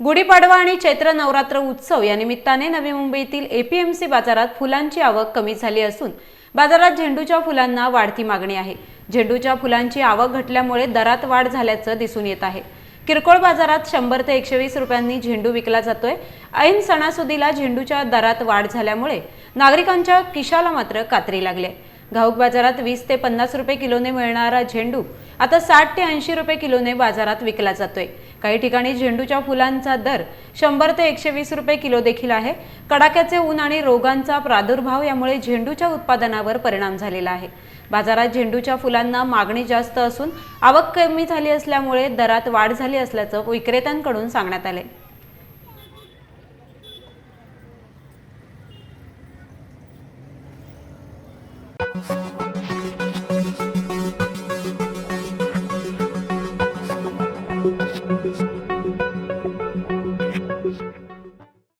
गुढीपाडवा आणि चैत्र नवरात्र उत्सव या निमित्ताने नवी मुंबईतील एपीएमसी बाजारात फुलांची आवक कमी झाली असून बाजारात झेंडूच्या फुलांना वाढती मागणी आहे. झेंडूच्या फुलांची आवक घटल्यामुळे दरात वाढ झाल्याचं दिसून येत आहे. किरकोळ बाजारात शंभर ते एकशे वीस रुपयांनी झेंडू विकला जातोय. ऐन सणासुदीला झेंडूच्या दरात वाढ झाल्यामुळे नागरिकांच्या किशाला मात्र कात्री लागली आहे. घाऊक बाजारात वीस ते पन्नास रुपये किलोने मिळणारा झेंडू आता साठ ते ऐंशी रुपये किलोने बाजारात विकला जातोय. काही ठिकाणी झेंडूच्या फुलांचा दर शंभर ते एकशे वीस रुपये किलो देखील आहे. कडाक्याचे ऊन आणि रोगांचा प्रादुर्भाव यामुळे झेंडूच्या उत्पादनावर परिणाम झालेला आहे. बाजारात झेंडूच्या फुलांना मागणी जास्त असून आवक कमी झाली असल्यामुळे दरात वाढ झाली असल्याचं विक्रेत्यांकडून सांगण्यात आले Thank you.